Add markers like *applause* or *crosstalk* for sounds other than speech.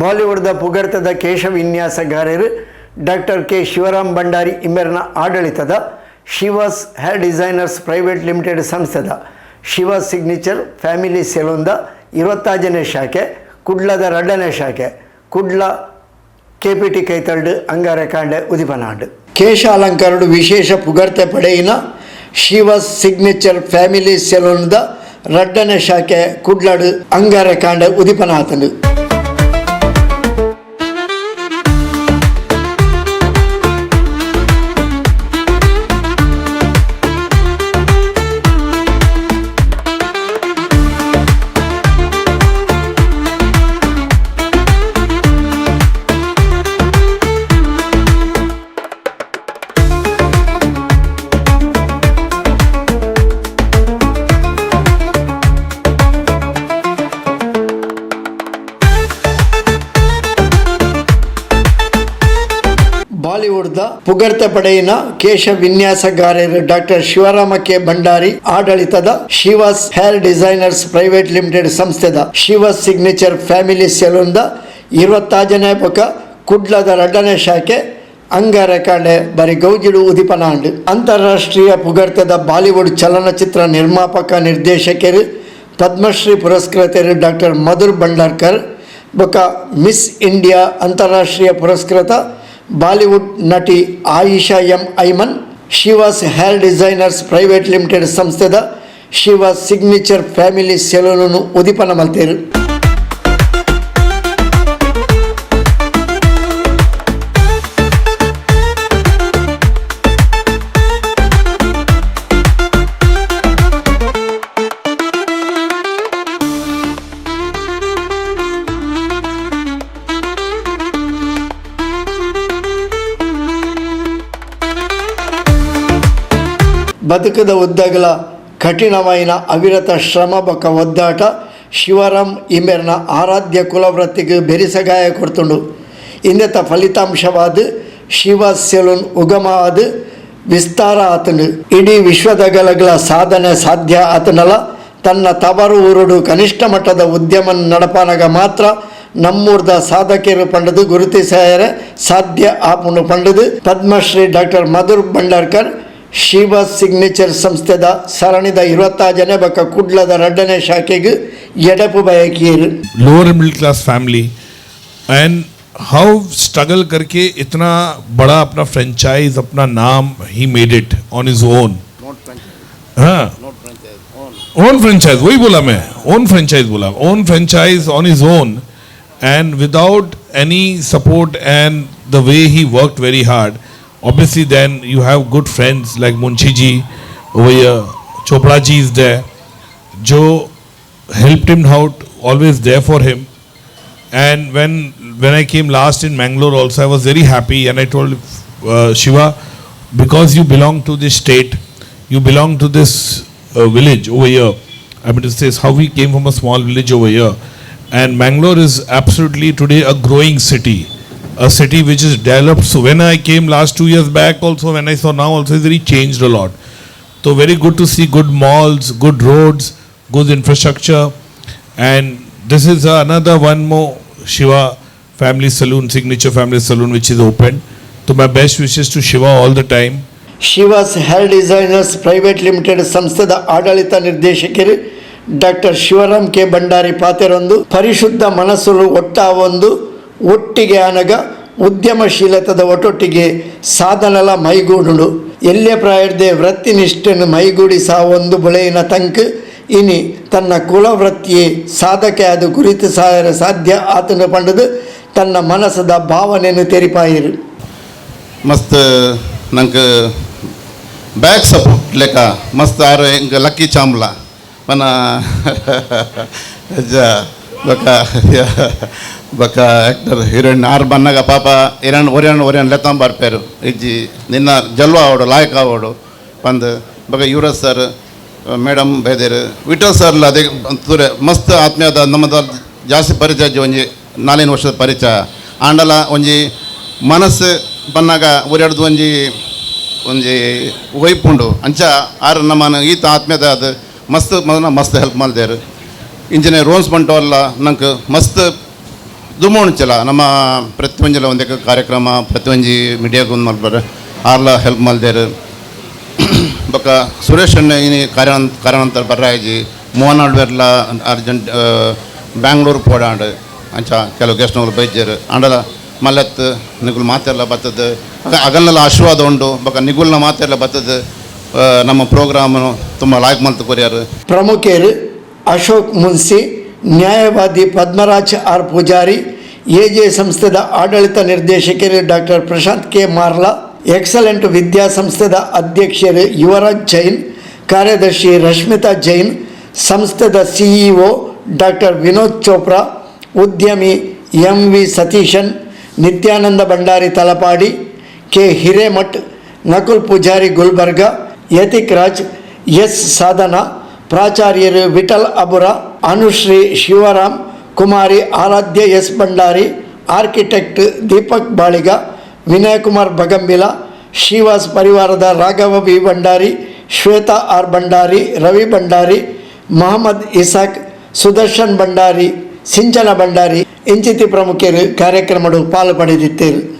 ಬಾಲಿವುಡ್ದ ಪುಗರ್ತದ ಕೇಶ ವಿನ್ಯಾಸಗಾರರು ಡಾಕ್ಟರ್ ಕೆ ಶಿವರಾಮ್ ಭಂಡಾರಿ ಇಮ್ಮೆರ್ನ ಆಡಳಿತದ, Shivas hair designers private limited ಸಂಸ್ಥೆದ ಶಿವ ಸಿಗ್ನೇಚರ್ ಫ್ಯಾಮಿಲಿ ಸೆಲೂನ್ದ ಇರುವತ್ತಾಜನೇ ಶಾಖೆ, ಕುಡ್ಲದ ಎರಡನೇ ಶಾಖೆ, ಕುಡ್ಲ ಕೆಪಿಟಿ ಕೈತಲ್ಡು ಅಂಗಾರೆ ಕಾಂಡೆ ಉದಿಪನಾಡು. ಕೇಶ ಅಲಂಕಾರಡು ವಿಶೇಷ ಪುಗರ್ತೆ ಪಡೆಯಿನ ಶಿವಸ್ ಸಿಗ್ನೇಚರ್ ಫ್ಯಾಮಿಲಿ ಸೆಲೂನ್ದ ರಡ್ಡನೇ ಶಾಖೆ ಕುಡ್ಲಾಡು ಅಂಗಾರೆ ಕಾಂಡೆ ಉದಿಪನಾತನು ಬಾಲಿವುಡ್ದ ಪುಗರ್ತ ಪಡೆಯಿನ ಕೇಶ ವಿನ್ಯಾಸಗಾರರ ಡಾಕ್ಟರ್ ಶಿವರಾಮ ಕೆ. ಭಂಡಾರಿ, ಆಡಳಿತದ Shivas hair designers private limited ಸಂಸ್ಥೆದ ಶಿವಾಸ್ ಸಿಗ್ನೇಚರ್ ಫ್ಯಾಮಿಲಿ ಸೆಲೂನ್ ದ ಇರುವತ್ತಾಜನೇ ಪೊಕ ಕುಡ್ಲದ ರಡ್ಡನೇ ಶಾಖೆ ಅಂಗರೆಕಾಂಡೆ ಬರಿ ಗೌಜಿಡು ಉದಿಪನಾಂಡ್. ಅಂತಾರಾಷ್ಟ್ರೀಯ ಪುಗರ್ತದ ಬಾಲಿವುಡ್ ಚಲನಚಿತ್ರ ನಿರ್ಮಾಪಕ ನಿರ್ದೇಶಕರು, ಪದ್ಮಶ್ರೀ ಪುರಸ್ಕೃತರು ಡಾಕ್ಟರ್ ಮಧುರ್ ಭಂಡಾರ್ಕರ್, ಬೊಕ ಮಿಸ್ ಇಂಡಿಯಾ ಅಂತಾರಾಷ್ಟ್ರೀಯ ಪುರಸ್ಕೃತ ಬಾಲಿವುಡ್ ನಟಿ Ayesha M Aiman Shivas hair designers private limited ಸಂಸ್ಥೆದ ಶಿವಾಸ್ ಸಿಗ್ನೇಚರ್ ಫ್ಯಾಮಿಲಿ ಸೆಲೂನನ್ನು ಉದಿಪನ ಮಲ್ತೇರು ಬದುಕದ ಉದ್ದಗಲ ಕಠಿಣమైన ಅವಿರತ ಶ್ರಮ ಬೊಕ್ಕ ಒದ್ದಾಟ ಶಿವರಾಮ್ ಇಮೆರ್ನ ಆರಾಧ್ಯ ಕುಲವೃತ್ತಿಗೆ ಬೆರಿಸಗಾಯ ಕೊಡ್ತುಂಡು. ಇಂದೆತ ಫಲಿತಾಂಶವಾದ ಶಿವ ಸೆಲುನ್ ಉಗಮವಾದ ವಿಸ್ತಾರ ಆತನು ಇಡೀ ವಿಶ್ವದಗಲಗಳ ಸಾಧನೆ ಸಾಧ್ಯ ಆತನಲ್ಲ, ತನ್ನ ತವರು ಊರುಡು ಕನಿಷ್ಠ ಮಟ್ಟದ ಉದ್ಯಮ ನಡಪಾನಾಗ ಮಾತ್ರ ನಮ್ಮೂರ್ದ ಸಾಧಕಿಯರು ಪಂಡದು ಗುರುತಿಸಾಯರೆ ಸಾಧ್ಯ ಆಪುಂಡು ಪಂಡದು. ಪದ್ಮಶ್ರೀ ಡಾಕ್ಟರ್ ಮಧುರ್ ಭಂಡಾರ್ಕರ್ ಶಿವ ಸಿಗ್ನೇಚರ್ ಸಂಸ್ಥೆದ ಸರಣಿದ ಇರುವತ್ತಾಜನೇ ಬಕ್ಕ ಕುಡ್ಲದ ಎರಡನೇ ಶಾಖೆಗೆ ಎಡಪು ಬಯಕಿಯರು lower middle class family and how struggle करके इतना बड़ा अपना फ्रेंचाइज अपना नाम ही made it on his own हाँ ओन फ्रेंचाइज वही बोला मैं ओन फ्रेंचाइज बोला own franchise on his own and without any support and the way he worked very hard obviously then you have good friends like Munshi ji over here. Chopra ji is there. Joe helped him out always there for him. And when when I came last in Mangalore also I was very happy. And I told uh, Shiva because you belong to this state you belong to this uh, village over here. I mean say is how we came from a small village over here. And Mangalore is absolutely today a growing city a city which is developed so when I came last two years back also when I saw now also it's very changed a lot so very good to see good malls, good roads, good infrastructure, and this is uh, another one more Shiva family saloon, signature family saloon, which is open. So my best wishes to Shiva all the time. Shiva's hair designers private limited ಸಂಸ್ಥೆದ ಆಡಳಿತ ನಿರ್ದೇಶಕರು doctor Shivaram K Bhandari ಪಾತೆರೊಂದು ಪರಿಶುದ್ಧ ಮನಸ್ಸುಲು ಒಟ್ಟಾವೊಂದು ಒಟ್ಟಿಗೆ ಅನಗ ಉದ್ಯಮಶೀಲತದ ಒಟ್ಟೊಟ್ಟಿಗೆ ಸಾಧನಲ ಮೈಗೂಡುಂಡು. ಎಲ್ಲೇ ವೃತ್ತಿ ವೃತ್ತಿನಿಷ್ಠನು ಮೈಗೂಡಿ ಸಾ ಒಂದು ಬುಳೆಯಿನ ತಂಕ್. ಇನಿ ತನ್ನ ಕುಲವೃತ್ತಿಯೇ ಸಾಧಕ ಅದು ಕುರಿತು ಸಾಯರ ಸಾಧ್ಯ ಆತನ ಪಂಡದು ತನ್ನ ಮನಸ್ಸದ ಭಾವನೆಯನ್ನು ತೆರಿಪಾಯಿರು. ಮಸ್ತ್ ನಂಗೆ ಬ್ಯಾಕ್ ಸಪೋರ್ಟ್ ಲೆಕ್ಕ. ಮಸ್ತ್ ಆರು ಹೆಂಗೆ ಲಕ್ಕಿ ಚಾಮ್ಲ. ಮನ *laughs* बका ಬಕ ಆ್ಯಕ್ಟರ್ ಹೀರೋಯಿನ್ ಆರ್ ಬನ್ನಾಗ ಪಾಪ ಹಿರಣ್ ಒರಿಯನ್ ಒರಿಯನ್ ಲೆತ್ತಾಂ ಬರ್ಪೇರು. ಇಜ್ಜಿ ನಿನ್ನ ಜಲ್ವ ಅವಡು, ಲಾಯಕ ಅವಡು. ಪಂದ್ ಬಕ ಯುವರಾಜ್ ಸರ್ ಮೇಡಮ್ ಬೇದೇರು. ವಿಠಲ್ ಸರ್ಲ ಅದೇ ತೂರೆ ಮಸ್ತ್ ಆತ್ಮೀಯದ ನಮ್ಮದ ಜಾಸ್ತಿ ಪರಿಚಯ ಒಂಜಿ ನಾಲ್ಕು ವರ್ಷದ ಪರಿಚಯ. ಆಂಡಲ ಒಂಜಿ ಮನಸ್ಸು ಬನ್ನಾಗ ಒರಿಯಾಡ್ದು ಒಂಜಿ ಒಂಜಿ ಒಯ್ಪುಂಡು ಅಂಚ ಆರು ನಮ್ಮನ ಈತ ಆತ್ಮೀಯದ ಅದು ಮಸ್ತ್ ಮಸ್ತ್ ಹೆಲ್ಪ್ ಮಾಡ್ದೇರು. ಇಂಜಿನಿಯರ್ ರೋನ್ಸ್ ಬಂಟವಲ್ಲ ನಂಗೆ ಮಸ್ತ್ ದುಮ್ಮೋಣಿಚಲ ನಮ್ಮ ಪ್ರತಿ ಒಂಜಲ ಒಂದಕ್ಕೆ ಕಾರ್ಯಕ್ರಮ ಪ್ರತಿ ಒಂಜಿ ಮೀಡಿಯಾಗೆ ಒಂದು ಮಲ್ಪರು ಆರ್ಲ ಹೆಲ್ಪ್ ಮಲ್ದೇರು ಬೊಕ್ಕ ಸುರೇಶ್ ಅಣ್ಣ ಇನಿ ಕಾರಣ ಕಾರ್ಯನಂತರ ಬರ್ರಾಯ್ಜಿ. ಮೋಹನ್ ಆಡ್ವೆರ್ಲ ಅರ್ಜೆಂಟ್ ಬ್ಯಾಂಗ್ಳೂರು ಪೋಡಾಂಡ್. ಅಂಚ ಕೆಲವು ಗೆಸ್ಟ್ನವ್ರು ಬೈಜರು ಅಂಡಲ ಮಲ್ಲತ್, ನಿಗುಲ್ ಮಾತೆಲ್ಲ ಬರ್ತದೆ ಅಗಲ್ನೆಲ್ಲ ಆಶೀರ್ವಾದ ಉಂಡು. ಬೊಕ್ಕ ನಿಗುಲ್ನ ಮಾತೆಲ್ಲ ಬರ್ತದೆ ನಮ್ಮ ಪ್ರೋಗ್ರಾಮ್ ತುಂಬ ಲಾಯ್ಕ್ ಮಲ್ತು ಕೊರಿಯಾರು. ಪ್ರಮುಖರು ಅಶೋಕ್ ಮುನ್ಸಿ, ನ್ಯಾಯವಾದಿ Padmaraj R Poojary A J ಸಂಸ್ಥೆದ ಆಡಳಿತ ನಿರ್ದೇಶಕರು doctor Prashanth K Marla, excellent ವಿದ್ಯಾಸಂಸ್ಥೆದ ಅಧ್ಯಕ್ಷರು ಯುವರಾಜ್ ಜೈನ್, ಕಾರ್ಯದರ್ಶಿ ರಶ್ಮಿತಾ ಜೈನ್, ಸಂಸ್ಥೆದ ಸಿಇಒ ಡಾಕ್ಟರ್ ವಿನೋದ್ ಚೋಪ್ರಾ, ಉದ್ಯಮಿ M V Satheeshan, Nityananda Bhandari Thalapady, K Hiremath, Nakul Poojary Gulbarga, Yathik Raj, S Sadhana ಪ್ರಾಚಾರ್ಯರು Vittal ಅಬುರ, Anushree Shivaram, ಕುಮಾರಿ ಆರಾಧ್ಯ ಎಸ್ ಭಂಡಾರಿ, ಆರ್ಕಿಟೆಕ್ಟ್ ದೀಪಕ್ ಬಾಳಿಗ, ವಿನಯಕುಮಾರ್ ಬಗಂಬಿಲ ಶ್ರೀವಾಸ್ ಪರಿವಾರದ ರಾಘವ ಬಿ ಭಂಡಾರಿ, ಶ್ವೇತಾ ಆರ್ ಭಂಡಾರಿ, ರವಿ ಭಂಡಾರಿ, ಮೊಹಮ್ಮದ್ ಇಸಾಕ್, ಸುದರ್ಶನ್ ಭಂಡಾರಿ, ಸಿಂಚನ ಭಂಡಾರಿ, ಇಂಚಿತಿ ಪ್ರಮುಖರು ಕಾರ್ಯಕ್ರಮಗಳು ಪಾಲು ಪಡೆದಿದ್ದೇರು.